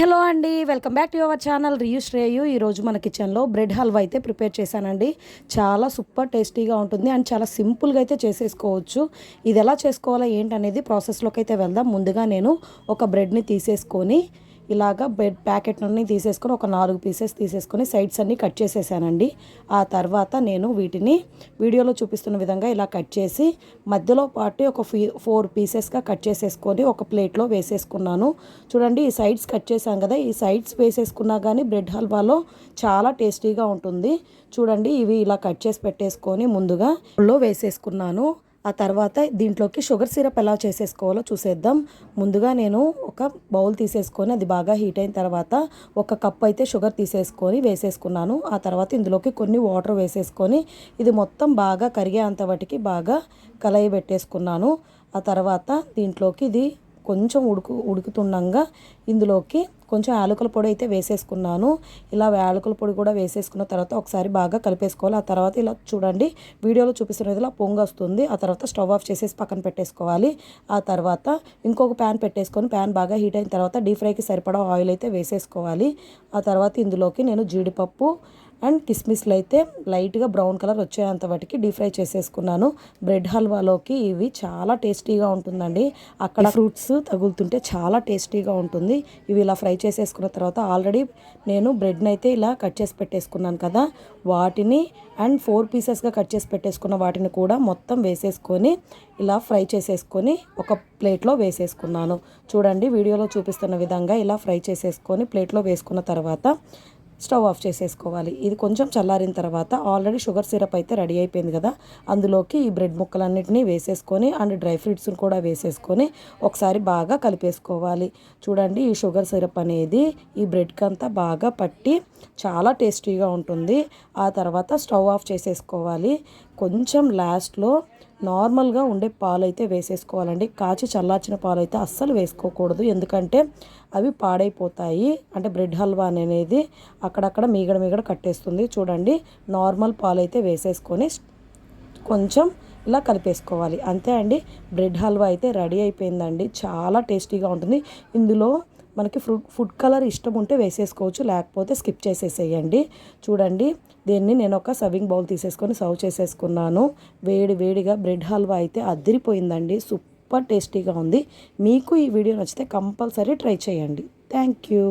Hello అండి welcome back to your channel రియూ. Shreyu ఈరోజు మన కిచెన్లో బ్రెడ్ హల్వా అయితే ప్రిపేర్ చేశానండి. చాలా సూపర్ టేస్టీగా ఉంటుంది అండ్ చాలా సింపుల్గా అయితే చేసేసుకోవచ్చు. ఇది ఎలా చేసుకోవాలో ఏంటనేది ప్రాసెస్లోకి అయితే వెళ్దాం. ముందుగా నేను ఒక బ్రెడ్ని తీసేసుకొని ఇలాగా బ్రెడ్ ప్యాకెట్ నుండి తీసేసుకొని ఒక నాలుగు పీసెస్ తీసేసుకొని సైడ్స్ అన్నీ కట్ చేసేసానండి. ఆ తర్వాత నేను వీటిని వీడియోలో చూపిస్తున్న విధంగా ఇలా కట్ చేసి మధ్యలో పాటు ఒక ఫీ ఫోర్ పీసెస్గా కట్ చేసేసుకొని ఒక ప్లేట్లో వేసేసుకున్నాను. చూడండి ఈ సైడ్స్ కట్ చేశాం కదా ఈ సైడ్స్ వేసేసుకున్నా కానీ బ్రెడ్ హల్వాలో చాలా టేస్టీగా ఉంటుంది. చూడండి ఇవి ఇలా కట్ చేసి పెట్టేసుకొని ముందుగా లో వేసేసుకున్నాను. ఆ తర్వాత దీంట్లోకి షుగర్ సిరప్ ఎలా చేసేసుకోవాలో చూసేద్దాం. ముందుగా నేను ఒక బౌల్ తీసేసుకొని అది బాగా హీట్ అయిన తర్వాత ఒక కప్ అయితే షుగర్ తీసేసుకొని వేసేసుకున్నాను. ఆ తర్వాత ఇందులోకి కొన్ని వాటర్ వేసేసుకొని ఇది మొత్తం బాగా కరిగేంత వాటికి బాగా కలయి పెట్టేసుకున్నాను ఆ తర్వాత దీంట్లోకి ఇది కొంచెం ఉడుకు ఉడుకుతుండగా ఇందులోకి కొంచెం యాలకుల పొడి అయితే వేసేసుకున్నాను. ఇలా యాలకుల పొడి కూడా వేసేసుకున్న తర్వాత ఒకసారి బాగా కలిపేసుకోవాలి. ఆ తర్వాత ఇలా చూడండి వీడియోలో చూపిస్తున్న ఇలా పొంగు వస్తుంది. ఆ తర్వాత స్టవ్ ఆఫ్ చేసేసి పక్కన పెట్టేసుకోవాలి. ఆ తర్వాత ఇంకొక ప్యాన్ పెట్టేసుకొని ప్యాన్ బాగా హీట్ అయిన తర్వాత డీప్ ఫ్రైకి సరిపడా ఆయిల్ అయితే వేసేసుకోవాలి. ఆ తర్వాత ఇందులోకి నేను జీడిపప్పు అండ్ కిస్మిస్లు అయితే లైట్గా బ్రౌన్ కలర్ వచ్చేంత వాటికి డీప్ ఫ్రై చేసేసుకున్నాను. బ్రెడ్ హల్వాలోకి ఇవి చాలా టేస్టీగా ఉంటుందండి. అక్కడ ఫ్రూట్స్ తగులుతుంటే చాలా టేస్టీగా ఉంటుంది. ఇవి ఇలా ఫ్రై చేసేసుకున్న తర్వాత ఆల్రెడీ నేను బ్రెడ్ని అయితే ఇలా కట్ చేసి పెట్టేసుకున్నాను కదా. వాటిని అండ్ ఫోర్ పీసెస్గా కట్ చేసి పెట్టేసుకున్న వాటిని కూడా మొత్తం వేసేసుకొని ఇలా ఫ్రై చేసేసుకొని ఒక ప్లేట్లో వేసేసుకున్నాను. చూడండి వీడియోలో చూపిస్తున్న విధంగా ఇలా ఫ్రై చేసేసుకొని ప్లేట్లో వేసుకున్న తర్వాత స్టవ్ ఆఫ్ చేసేసుకోవాలి. ఇది కొంచెం చల్లారిన తర్వాత ఆల్రెడీ షుగర్ సిరప్ అయితే రెడీ అయిపోయింది కదా. అందులోకి ఈ బ్రెడ్ ముక్కలన్నిటిని వేసేసుకొని అండ్ డ్రై ఫ్రూట్స్ని కూడా వేసేసుకొని ఒకసారి బాగా కలిపేసుకోవాలి. చూడండి ఈ షుగర్ సిరప్ అనేది ఈ బ్రెడ్కి అంతా బాగా పట్టి చాలా టేస్టీగా ఉంటుంది. ఆ తర్వాత స్టవ్ ఆఫ్ చేసేసుకోవాలి. కొంచెం లాస్ట్లో నార్మల్గా ఉండే పాలు అయితే వేసేసుకోవాలండి. కాచి చల్లార్చిన పాలు అయితే అస్సలు వేసుకోకూడదు. ఎందుకంటే అవి పాడైపోతాయి. అంటే బ్రెడ్ హల్వా అనేది అక్కడక్కడ మీగడ మీగడ కట్టేస్తుంది. చూడండి నార్మల్ పాలు అయితే వేసేసుకొని కొంచెం ఇలా కలిపేసుకోవాలి. అంతే అండి బ్రెడ్ హల్వా అయితే రెడీ అయిపోయిందండి. చాలా టేస్టీగా ఉంటుంది. ఇందులో మనకి ఫ్రూట్ ఫుడ్ కలర్ ఇష్టం ఉంటే వేసేసుకోవచ్చు లేకపోతే స్కిప్ చేసేసేయండి. చూడండి దీన్ని నేను ఒక సర్వింగ్ బౌల్ తీసేసుకొని సర్వ్ చేసేసుకున్నాను. వేడి వేడిగా బ్రెడ్ హల్వా అయితే అదిరిపోయిందండి. సూపర్ టేస్టీగా ఉంది. మీకు ఈ వీడియో నచ్చితే కంపల్సరీ ట్రై చేయండి. Thank you.